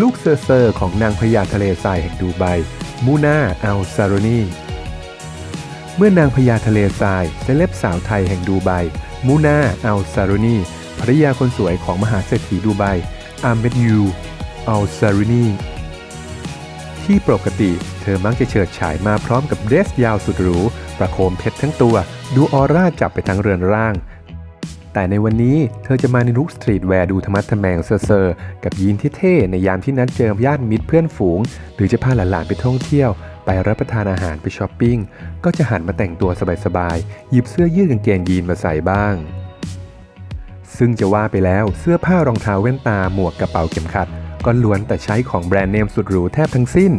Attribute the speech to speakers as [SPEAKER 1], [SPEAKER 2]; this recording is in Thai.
[SPEAKER 1] ลูกเซอร์เซอร์ของนางพญาทะเลทรายแห่งดูไบมูนาอัลซารนีเมื่อนางพญาทะเลทรายเซเลบสาวไทยแห่งดูไบมูนาอัลซารนีภรรยาคนสวยของมหาเศรษฐีดูไบอาเมดยูอัลซารนีที่ปกติเธอมักจะเฉิดฉายมาพร้อมกับเดรสยาวสุดหรู ประโคมเพชรทั้งตัว ดูออร่าจับไปทั้งเรือนร่าง แต่ในวันนี้เธอจะมาในลุคสตรีทแวร์ดูธรรมะทะแมงเซอร์กับยีนที่เท่ในยามที่นัดเจอญาติมิตรเพื่อนฝูง หรือจะพาหลานๆไปท่องเที่ยว ไปรับประทานอาหารไปช้อปปิ้ง ก็จะหันมาแต่งตัวสบายๆ หยิบเสื้อยืดกางเกงยีนมาใส่บ้าง ซึ่งจะว่าไปแล้วเสื้อผ้ารองเท้าแว่นตาหมวกกระเป๋าเข็มขัด ก็ล้วนแต่ใช้ของแบรนด์เนมสุดหรูแทบทั้งสิ้น